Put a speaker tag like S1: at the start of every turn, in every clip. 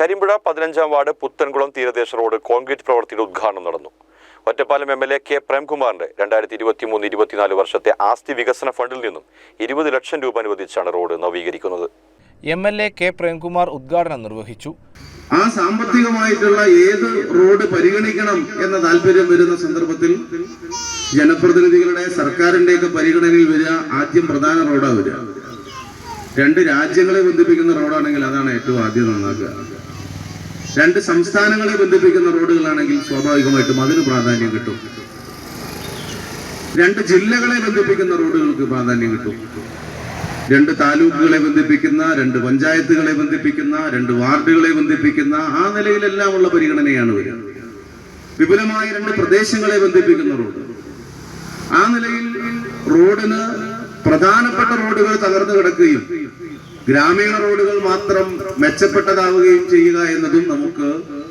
S1: കരിമ്പുഴ പതിനഞ്ചാം വാർഡ് പുത്തൻകുളം തീരദേശ road concrete പ്രവൃത്തിയുടെ ഉദ്ഘാടനം നടന്നു. Ottapalam M L A K പ്രേംകുമാറിന്റെ രണ്ടായിരത്തി ഇരുപത്തി മൂന്ന് ഇരുപത്തിനാല് വർഷത്തെ ആസ്തി വികസന ഫണ്ടിൽ നിന്നും ഇരുപത് ലക്ഷം രൂപ അനുവദിച്ചാണ് road നവീകരിക്കുന്നത്.
S2: M L A K Premkumar ഉദ്ഘാടനം നിർവഹിച്ചു.
S3: ആ സാമ്പത്തികമായിട്ടുള്ള ഏത് റോഡ് പരിഗണിക്കണം എന്ന താല്പര്യം വരുന്ന സന്ദർഭത്തിൽ ജനപ്രതിനിധികളുടെ സർക്കാരിന്റെയൊക്കെ പരിഗണനയിൽ വരിക ആദ്യം പ്രധാന റോഡാണ് വരിക. രണ്ട് രാജ്യങ്ങളെ ബന്ധിപ്പിക്കുന്ന റോഡാണെങ്കിൽ അതാണ് ഏറ്റവും ആദ്യം നന്നാക്കുക. രണ്ട് സംസ്ഥാനങ്ങളെ ബന്ധിപ്പിക്കുന്ന റോഡുകളാണെങ്കിൽ സ്വാഭാവികമായിട്ടും അതിന് പ്രാധാന്യം കിട്ടും. രണ്ട് ജില്ലകളെ ബന്ധിപ്പിക്കുന്ന റോഡുകൾക്ക് പ്രാധാന്യം കിട്ടും. രണ്ട് താലൂക്കുകളെ ബന്ധിപ്പിക്കുന്ന രണ്ട് പഞ്ചായത്തുകളെ ബന്ധിപ്പിക്കുന്ന രണ്ട് വാർഡുകളെ ബന്ധിപ്പിക്കുന്ന ആ നിലയിലെല്ലാം ഉള്ള പരിഗണനയാണ് വരിക. വിപുലമായ രണ്ട് പ്രദേശങ്ങളെ ബന്ധിപ്പിക്കുന്ന റോഡ്. ആ നിലയിൽ റോഡിന് പ്രധാനപ്പെട്ട റോഡുകൾ തകർന്നു കിടക്കുകയും ഗ്രാമീണ റോഡുകൾ മാത്രം മെച്ചപ്പെട്ടതാവുകയും ചെയ്യുക എന്നതും നമുക്ക്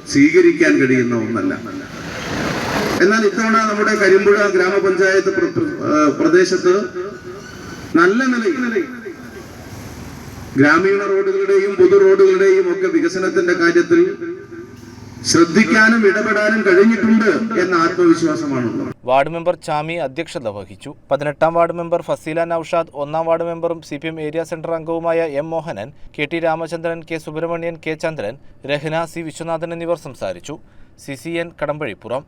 S3: സ്വീകരിക്കാൻ കഴിയുന്ന ഒന്നല്ല. എന്നാൽ ഇത്തവണ നമ്മുടെ കരിമ്പുഴ ഗ്രാമപഞ്ചായത്ത് പ്ര- പ്ര- പ്രദേശത്ത് നല്ല നിലയിൽ ഗ്രാമീണ റോഡുകളുടെയും പൊതു റോഡുകളുടെയും ഒക്കെ വികസനത്തിന്റെ കാര്യത്തിൽ ശ്രദ്ധിക്കാനും ഇടപെടാനും കഴിഞ്ഞിട്ടുണ്ട് എന്ന ആത്മവിശ്വാസമാണുള്ളത്.
S2: വാർഡ് മെമ്പർ ചാമി അധ്യക്ഷത വഹിച്ചു. പതിനെട്ടാം വാർഡ് മെമ്പർ ഫസീല നൌഷാദ് ഒന്നാം വാർഡ് മെമ്പറും C P M area centre അംഗവുമായ M Mohanan K T Ramachandran K Subramanian K Chandran Rahna C Viswanathan എന്നിവർ സംസാരിച്ചു. C C N Kadambazhipuram.